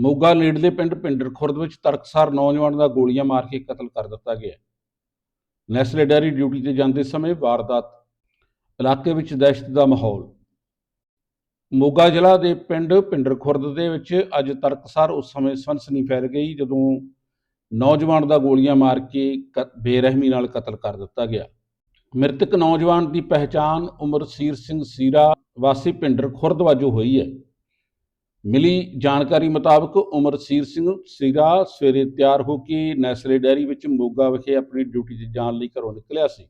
ਮੋਗਾ ਨੇੜਲੇ ਪਿੰਡ ਪਿੰਡਰ ਖੁਰਦ ਵਿੱਚ ਤਰਕਸਾਰ ਨੌਜਵਾਨ ਦਾ ਗੋਲੀਆਂ ਮਾਰ ਕੇ ਕਤਲ ਕਰ ਦਿੱਤਾ ਗਿਆ। ਨੈਸਲੇ ਡੈਰੀ ਡਿਊਟੀ ਤੇ ਜਾਂਦੇ ਸਮੇਂ ਵਾਰਦਾਤ, ਇਲਾਕੇ ਵਿੱਚ ਦਹਿਸ਼ਤ ਦਾ ਮਾਹੌਲ। ਮੋਗਾ ਜ਼ਿਲ੍ਹਾ ਦੇ ਪਿੰਡ ਪਿੰਡਰ ਖੁਰਦ ਦੇ ਵਿੱਚ ਅੱਜ ਤਰਕਸਾਰ ਉਸ ਸਮੇਂ ਸਨਸਨੀ ਫੈਲ ਗਈ ਜਦੋਂ ਨੌਜਵਾਨ ਦਾ ਗੋਲੀਆਂ ਮਾਰ ਕੇ ਕ- ਬੇਰਹਿਮੀ ਨਾਲ ਕਤਲ ਕਰ ਦਿੱਤਾ ਗਿਆ। ਮ੍ਰਿਤਕ ਨੌਜਵਾਨ ਦੀ ਪਹਿਚਾਣ ਉਮਰ ਸੀਰ ਸਿੰਘ ਸੀਰਾ ਵਾਸੀ ਪਿੰਡਰ ਖੁਰਦ ਵਜੋਂ ਹੋਈ ਹੈ। ਮਿਲੀ ਜਾਣਕਾਰੀ ਮੁਤਾਬਕ ਉਮਰਸੀਰ ਸਿੰਘ ਸੀਰਾ ਸਵੇਰੇ ਤਿਆਰ ਹੋ ਕੇ ਨੈਸਲੇ ਡੈਰੀ ਵਿੱਚ ਮੋਗਾ ਵਿਖੇ ਆਪਣੀ ਡਿਊਟੀ ਤੇ ਜਾਣ ਲਈ ਘਰੋਂ ਨਿਕਲਿਆ ਸੀ।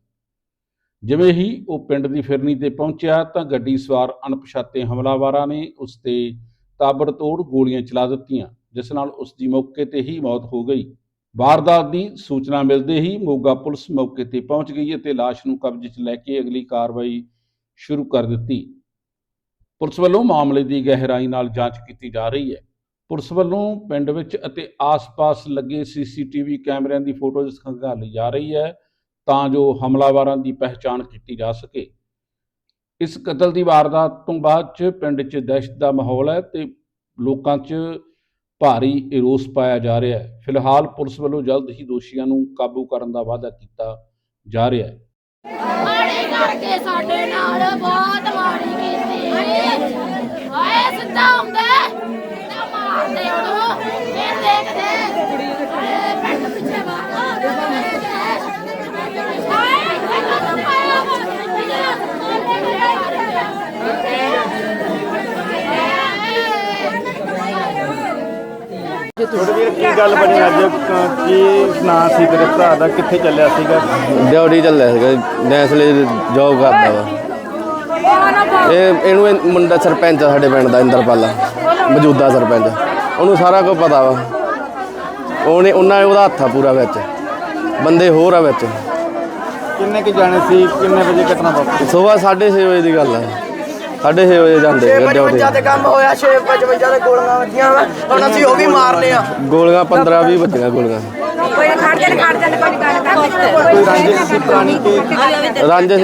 ਜਿਵੇਂ ਹੀ ਉਹ ਪਿੰਡ ਦੀ ਫਿਰਨੀ ਤੇ ਪਹੁੰਚਿਆ ਤਾਂ ਗੱਡੀ ਸਵਾਰ ਅਣਪਛਾਤੇ ਹਮਲਾਵਰਾਂ ਨੇ ਉਸ ਤੇ ਤਾਬੜਤੋੜ ਗੋਲੀਆਂ ਚਲਾ ਦਿੱਤੀਆਂ, ਜਿਸ ਨਾਲ ਉਸ ਦੀ ਮੌਕੇ ਤੇ ਹੀ ਮੌਤ ਹੋ ਗਈ। ਵਾਰਦਾਤ ਦੀ ਸੂਚਨਾ ਮਿਲਦੇ ਹੀ ਮੋਗਾ ਪੁਲਿਸ ਮੌਕੇ ਤੇ ਪਹੁੰਚ ਗਈ ਅਤੇ ਲਾਸ਼ ਨੂੰ ਕਬਜ਼ੇ 'ਚ ਲੈ ਕੇ ਅਗਲੀ ਕਾਰਵਾਈ ਸ਼ੁਰੂ ਕਰ ਦਿੱਤੀ। ਪੁਲਿਸ ਵੱਲੋਂ ਮਾਮਲੇ ਦੀ ਗਹਿਰਾਈ ਨਾਲ ਜਾਂਚ ਕੀਤੀ ਜਾ ਰਹੀ ਹੈ। ਪੁਲਿਸ ਵੱਲੋਂ ਪਿੰਡ ਵਿੱਚ ਅਤੇ ਆਸ-ਪਾਸ ਲੱਗੇ ਸੀਸੀਟੀਵੀ ਕੈਮਰਿਆਂ ਦੀ ਫੋਟੋਜ਼ ਖੰਗਾਲੀ ਜਾ ਰਹੀ ਹੈ, ਤਾਂ ਜੋ ਹਮਲਾਵਰਾਂ ਦੀ ਪਹਿਚਾਣ ਕੀਤੀ ਜਾ ਸਕੇ। ਇਸ ਕਤਲ ਦੀ ਵਾਰਦਾਤ ਤੋਂ ਬਾਅਦ ਚ ਪਿੰਡ 'ਚ ਦਹਿਸ਼ਤ ਦਾ ਮਾਹੌਲ ਹੈ ਤੇ ਲੋਕਾਂ 'ਚ ਭਾਰੀ ਰੋਸ ਪਾਇਆ ਜਾ ਰਿਹਾ ਹੈ। ਫਿਲਹਾਲ ਪੁਲਿਸ ਵੱਲੋਂ ਜਲਦ ਹੀ ਦੋਸ਼ੀਆਂ ਨੂੰ ਕਾਬੂ ਕਰਨ ਦਾ ਵਾਅਦਾ ਕੀਤਾ ਜਾ ਰਿਹਾ ਹੈ। ਮਾੜੀ ਕਰਕੇ ਸਾਡੇ ਨਾਲ ਬਹੁਤ ਮਾੜੀ ਕੀਤੀ ਹਾਏ ਸਿੱਧਾ ਹੁੰਦਾ ਨਾ ਮਾਰਦੇ ਉਹਨੂੰ ਫਿਰ ਦੇਖਦੇ ਹਾਏ ਪਿੰਡ ਪਿੱਛੇ ਮਾਰਦਾ ਹਾਏ ਕਿਹਨਾਂ ਦਾ ਪਾਇਆ ਥੋੜੇ ਵੀਰ ਕੀ ਗੱਲ ਬਣੀ ਅੱਜ? ਕ- ਕੀ ਨਾਂ ਸੀ ਤੇਰੇ ਭਰਾ ਦਾ? ਕਿੱਥੇ ਚੱਲਿਆ ਸੀਗਾ? ਡਿਊਟੀ ਚੱਲਿਆ ਸੀਗਾ। ਨੈਸਲੇ ਜੌਬ ਕਰਦਾ ਵਾ। ਇਹ ਇਹਨੂੰ ਇਹ ਮੁੰਡਾ ਸਰਪੰਚ ਆ ਸਾਡੇ ਪਿੰਡ ਦਾ ਇੰਦਰਪਾਲ ਮੌਜੂਦਾ ਸਰਪੰਚ। ਉਹਨੂੰ ਸਾਰਾ ਕੁਝ ਪਤਾ ਵਾ। ਉਹਨੇ ਉਹਨਾਂ ਉਹਦਾ ਹੱਥ ਆ ਪੂਰਾ ਵਿੱਚ। ਬੰਦੇ ਹੋਰ ਆ ਵਿੱਚ। ਕਿੰਨੇ ਕੁ ਜਾਣੇ ਸੀ? ਕਿੰਨੇ ਵਜੇ ਘਟਨਾ ਵਾਪਰੀ? ਸਵੇਰ 6:30 ਵਜੇ ਦੀ ਗੱਲ ਆ। 6:30 ਵਜੇ ਜਾਂਦੇ ਸੀਗੇ ਡਿਊਟੀ। 55 ਤੇ ਕੰਮ ਹੋਇਆ 655 ਦੇ ਗੋਲੀਆਂ ਵੱਜੀਆਂ ਵਾ। ਹੁਣ ਅਸੀਂ ਉਹ ਵੀ ਮਾਰਨੇ ਆ। ਗੋਲੀਆਂ 15 20 ਵੱਜੀਆਂ ਗੋਲੀਆਂ। ਕੋਈ ਖੜ ਕੋਈ ਗੱਲ ਰੰਜਿਸ਼ ਸੀ ਰਾਂਝੇ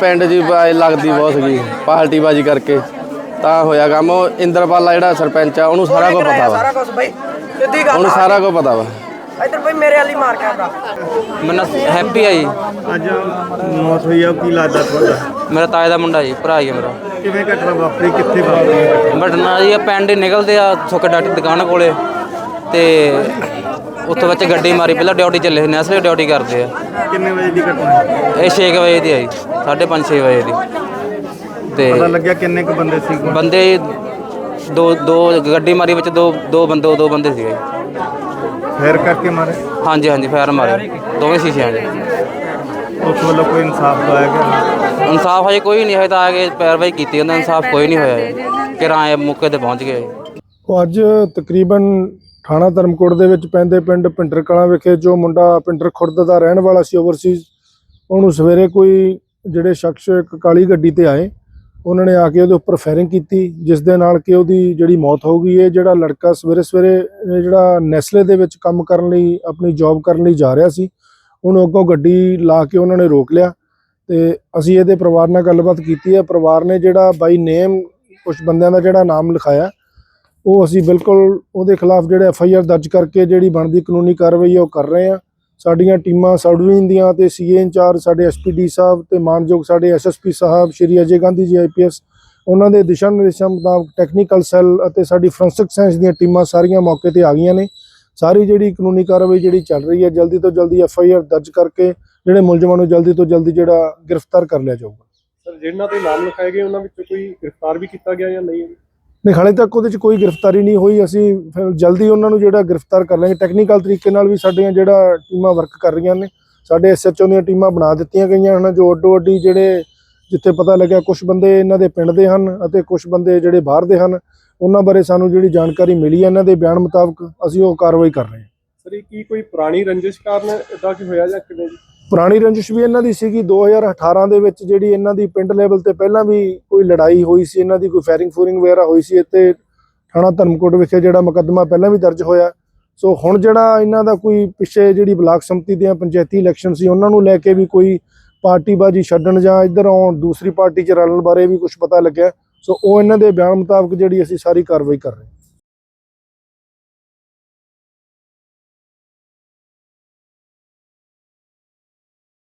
ਪਿੰਡ ਜੀ ਲੱਗਦੀ ਬਹੁਤ ਸੀਗੀ ਪਾਰਟੀ ਬਾਜੀ ਕਰਕੇ। ਤਾਂ ਹੋਇਆ ਕੰਮ ਉਹ ਇੰਦਰਪਾਲ ਆ ਜਿਹੜਾ ਸਰਪੰਚ ਆ ਉਹਨੂੰ ਸਾਰਾ ਕੁਝ ਪਤਾ ਵਾ। ਸਾਰਾ ਕੁਝ ਬਈ ਸਿੱਧੀ ਗੱਲ ਉਹਨੂੰ ਸਾਰਾ ਕੁਝ ਪਤਾ ਵਾ। ਇੱਧਰ ਬਈ ਮੇਰੇ ਵਾਲੀ ਮਾਰ ਕੇ ਆਉਂਦਾ। ਮੈਨੂੰ ਹੈਪੀ ਆ ਜੀ। ਅੱਜ ਮੌਤ ਹੋਈ ਆ ਕੀ ਲੱਗਦਾ ਤੁਹਾਡਾ? ਮੇਰਾ ਤਾਏ ਦਾ ਮੁੰਡਾ ਜੀ ਭਰਾ ਹੀ ਆ ਮੇਰਾ। ਕਿਵੇਂ ਘਟਨਾ ਵਾਪਰੀ ਕਿੱਥੇ ਵਾਪਰੀ? ਬਟ ਨਾ ਜੀ ਪਿੰਡ ਹੀ ਨਿਕਲਦੇ ਆ ਸੁੱਕ ਡਾਕਟਰ ਦੀ ਦੁਕਾਨ ਕੋਲੇ। ਤੇ ਉੱਥੋਂ ਵਿੱਚ ਗੱਡੀ ਮਾਰੀ ਪਹਿਲਾਂ ਡਿਊਟੀ ਚੱਲੇ ਨੈਸਲੇ ਡਿਊਟੀ ਕਰਦੇ ਆ। ਕਿੰਨੇ ਵਜੇ ਦੀ ਘਟਨਾ ਇਹ 6 ਵਜੇ ਦੀ ਆ ਜੀ 5:30 6 ਵਜੇ ਦੀ। ਤੇ ਪਤਾ ਲੱਗਿਆ ਕਿੰਨੇ ਕੁ ਬੰਦੇ ਸੀ? ਬੰਦੇ ਦੋ ਦੋ ਗੱਡੀ ਮਾਰੀ ਵਿੱਚ ਦੋ ਦੋ ਬੰਦੇ ਦੋ ਬੰਦੇ ਸੀਗੇ। ਜੀ। ਫੇਰ ਕਰਕੇ ਮਾਰੇ? ਹਾਂਜੀ ਹਾਂਜੀ ਫਾਇਰ ਮਾਰੇ। ਦੋਵੇਂ ਸ਼ੀਸ਼ਿਆਂ 'ਚ। ਉਸ ਵੱਲੋਂ ਕੋਈ ਇਨਸਾਫ ਦਵਾਇਆ ਗਿਆ? ਇਨਸਾਫ ਹਜੇ ਕੋਈ ਨਹੀਂ ਹੋਇਆ ਤਾਂ ਆ ਕੇ ਪੈਰਵਾਈ ਕੀਤੀ ਉਹਨਾਂ ਇਨਸਾਫ ਕੋਈ ਨਹੀਂ ਹੋਇਆ ਜੀ ਕਿਰਾਏ ਮੌਕੇ ਤੇ ਪਹੁੰਚ ਗਏ। ਉਹ ਅੱਜ ਤਕਰੀਬਨ ਥਾਣਾ ਧਰਮਕੋਟ ਦੇ ਵਿੱਚ ਪੈਂਦੇ ਪਿੰਡ ਪਿੰਡਰ ਕਲਾਂ ਵਿਖੇ ਜੋ ਮੁੰਡਾ ਪਿੰਡਰ ਖੁਰਦ ਦਾ ਰਹਿਣ ਵਾਲਾ ਸੀ ਓਵਰਸੀਜ਼ ਉਹਨੂੰ ਸਵੇਰੇ ਕੋਈ ਜਿਹੜੇ ਸ਼ਖਸ ਇੱਕ ਕਾਲੀ ਗੱਡੀ ਤੇ ਆਏ। ਉਹਨਾਂ ਨੇ ਆ ਕੇ ਉਹਦੇ ਉੱਪਰ ਫਾਇਰਿੰਗ ਕੀਤੀ, ਜਿਸ ਦੇ ਨਾਲ ਕਿ ਉਹਦੀ ਜਿਹੜੀ ਮੌਤ ਹੋ ਗਈ ਹੈ, ਜਿਹੜਾ ਲੜਕਾ ਸਵੇਰੇ ਸਵੇਰੇ ਜਿਹੜਾ ਨੈਸਲੇ ਦੇ ਵਿੱਚ ਕੰਮ ਕਰਨ ਲਈ, ਆਪਣੀ ਜੌਬ ਕਰਨ ਲਈ ਜਾ ਰਿਹਾ ਸੀ, ਉਹਨੂੰ ਅੱਗੋਂ ਗੱਡੀ ਲਾ ਕੇ ਉਹਨਾਂ ਨੇ ਰੋਕ ਲਿਆ ਤੇ ਅਸੀਂ ਇਹਦੇ ਪਰਿਵਾਰ ਨਾਲ ਗੱਲਬਾਤ ਕੀਤੀ ਹੈ। ਪਰਿਵਾਰ ਨੇ ਜਿਹੜਾ ਬਾਈ ਨੇਮ ਕੁਝ ਬੰਦਿਆਂ ਦਾ ਜਿਹੜਾ ਨਾਮ ਲਿਖਾਇਆ, ਉਹ ਅਸੀਂ ਬਿਲਕੁਲ ਉਹਦੇ ਖਿਲਾਫ ਜਿਹੜੇ ਐਫ ਆਈ ਆਰ ਦਰਜ ਕਰਕੇ ਜਿਹੜੀ ਬਣਦੀ ਕਾਨੂੰਨੀ ਕਾਰਵਾਈ ਹੈ, ਉਹ ਕਰ ਰਹੇ ਹਾਂ। ਸਾਡੀਆਂ ਟੀਮਾਂ ਸਬਡਿਵੀਜ਼ਨ ਦੀਆਂ ਤੇ ਸੀਏ ਇੰਚਾਰਜ ਸਾਡੇ ਐਸਪੀਡੀ ਸਾਹਿਬ ਤੇ ਮਾਨਯੋਗ ਸਾਡੇ ਐਸਐਸਪੀ ਸਾਹਿਬ, ਸ਼੍ਰੀ ਅਜੇ ਗਾਂਧੀ ਜੀ ਆਈਪੀਐਸ ਉਹਨਾਂ ਦੇ ਦਿਸ਼ਾ ਨਿਰਦੇਸ਼ਾਂ ਮੁਤਾਬਕ ਟੈਕਨੀਕਲ ਸੈੱਲ ਅਤੇ ਸਾਡੀ ਫੋਰੈਂਸਿਕ ਸਾਇੰਸ ਦੀਆਂ ਟੀਮਾਂ ਸਾਰੀਆਂ ਮੌਕੇ ਤੇ ਆ ਗਈਆਂ ਨੇ। ਸਾਰੀ ਜਿਹੜੀ ਕਾਨੂੰਨੀ ਕਾਰਵਾਈ ਜਿਹੜੀ ਚੱਲ ਰਹੀ ਹੈ, ਜਲਦੀ ਤੋਂ ਜਲਦੀ ਐਫ ਆਈ ਆਰ ਦਰਜ ਕਰਕੇ ਜਿਹੜੇ ਮੁਲਜ਼ਮਾਂ ਨੂੰ ਜਲਦੀ ਤੋਂ ਜਲਦੀ ਜਿਹੜਾ ਗ੍ਰਿਫਤਾਰ ਕਰ ਲਿਆ ਜਾਊਗਾ। ਸਰ ਜਿਨ੍ਹਾਂ ਤੇ ਨਾਮ ਲਿਖਾਏ ਗਏ, ਉਹਨਾਂ ਵਿੱਚੋਂ ਕੋਈ ਗ੍ਰਿਫਤਾਰ ਵੀ ਕੀਤਾ ਗਿਆ ਜਾਂ ਨਹੀਂ? ਨਹੀਂ, ਹਾਲੇ ਤੱਕ ਉਹਦੇ 'ਚ ਕੋਈ ਗ੍ਰਿਫਤਾਰੀ ਨਹੀਂ ਹੋਈ। ਅਸੀਂ ਫਿਰ ਜਲਦੀ ਉਹਨਾਂ ਨੂੰ ਜਿਹੜਾ ਗ੍ਰਿਫਤਾਰ ਕਰ ਲਾਂਗੇ। ਟੈਕਨੀਕਲ ਤਰੀਕੇ ਨਾਲ ਵੀ ਸਾਡੀਆਂ ਜਿਹੜਾ ਟੀਮਾਂ ਵਰਕ ਕਰ ਰਹੀਆਂ ਨੇ, ਸਾਡੇ ਐਸਐਚਓ ਦੀਆਂ ਟੀਮਾਂ ਬਣਾ ਦਿੱਤੀਆਂ ਗਈਆਂ ਹਨ, ਜੋ ਅੱਡੋ ਅੱਡੀ ਜਿਹੜੇ ਜਿੱਥੇ ਪਤਾ ਲੱਗਿਆ ਕੁਝ ਬੰਦੇ ਇਹਨਾਂ ਦੇ ਪਿੰਡ ਦੇ ਹਨ ਅਤੇ ਕੁਝ ਬੰਦੇ ਜਿਹੜੇ ਬਾਹਰ ਦੇ ਹਨ, ਉਹਨਾਂ ਬਾਰੇ ਸਾਨੂੰ ਜਿਹੜੀ ਜਾਣਕਾਰੀ ਮਿਲੀ ਹੈ, ਇਹਨਾਂ ਦੇ ਬਿਆਨ ਮੁਤਾਬਕ ਅਸੀਂ ਉਹ ਕਾਰਵਾਈ ਕਰ ਰਹੇ ਹਾਂ। ਸਰ, ਇਹ ਕੀ ਕੋਈ ਪੁਰਾਣੀ ਰੰਜਿਸ਼ ਕਾਰਨ ਇਦਾਂ ਕੀ ਹੋਇਆ ਜਾਂ ਕਿਵੇਂ ਜੀ? ਪੁਰਾਣੀ ਰੰਜਿਸ਼ ਵੀ ਇਹਨਾਂ ਦੀ ਸੀਗੀ। 2018 ਦੇ ਵਿੱਚ ਜਿਹੜੀ ਇਹਨਾਂ ਦੀ ਪਿੰਡ ਲੈਵਲ ਤੇ ਪਹਿਲਾਂ ਵੀ ਕੋਈ ਲੜਾਈ ਹੋਈ ਸੀ, ਇਹਨਾਂ ਦੀ ਕੋਈ ਫਾਇਰਿੰਗ ਫੂਰਿੰਗ ਵਗੈਰਾ ਹੋਈ ਸੀ, ਇੱਥੇ ਥਾਣਾ ਧਰਮਕੋਟ ਵਿਖੇ ਜਿਹੜਾ ਮੁਕੱਦਮਾ ਪਹਿਲਾਂ ਵੀ ਦਰਜ ਹੋਇਆ। ਸੋ ਹੁਣ ਜਿਹੜਾ ਇਹਨਾਂ ਦਾ ਕੋਈ ਪਿੱਛੇ ਜਿਹੜੀ ਬਲਾਕ ਸੰਮਤੀ ਦੀਆਂ ਪੰਚਾਇਤੀ ਇਲੈਕਸ਼ਨ ਸੀ, ਉਹਨਾਂ ਨੂੰ ਲੈ ਕੇ ਵੀ ਕੋਈ ਪਾਰਟੀਬਾਜ਼ੀ ਛੱਡਣ ਜਾਂ ਇੱਧਰ ਆਉਣ, ਦੂਸਰੀ ਪਾਰਟੀ 'ਚ ਰਲਣ ਬਾਰੇ ਵੀ ਕੁਝ ਪਤਾ ਲੱਗਿਆ। ਸੋ ਉਹ ਇਹਨਾਂ ਦੇ ਬਿਆਨ ਮੁਤਾਬਕ ਜਿਹੜੀ ਅਸੀਂ ਸਾਰੀ ਕਾਰਵਾਈ ਕਰ ਰਹੇ ਹਾਂ।